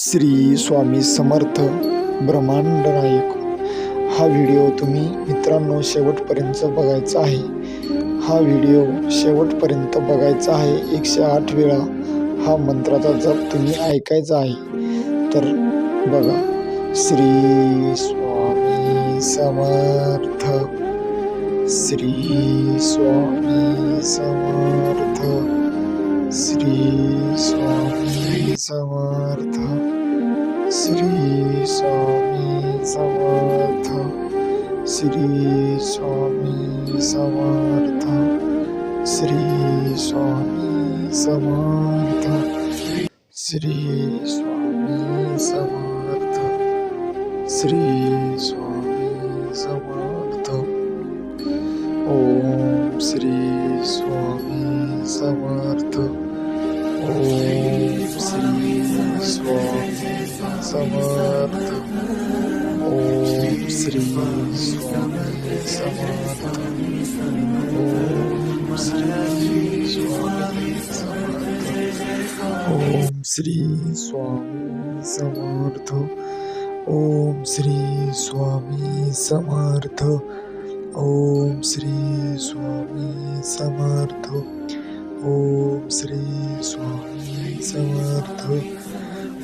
श्री स्वामी समर्थ ब्रह्मांड नायक. हा व्हिडिओ तुम्ही मित्रांनो शेवटपर्यंत बघायचा आहे. हा व्हिडिओ शेवटपर्यंत बघायचा आहे एकशे आठ वेळा. हा मंत्राचा जप तुम्ही ऐकायचा आहे. तर बघा. श्री स्वामी समर्थ. श्री स्वामी समर्थ. श्री स्वामी समर्थ श्री स्वामी समर्थ श्री स्वामी समर्थ श्री स्वामी समर्थ श्री स्वामी समर्थ श्री स्वामी समर्थ ओम श्री स्वामी समर्थ ओम समर्थ ओम श्री स्वामी समर्थ ओम श्री स्वामी समर्थ ओम श्री स्वामी समर्थ ओम श्री स्वामी समर्थ ओम श्री स्वामी समर्थ ओम श्री स्वामी समर्थ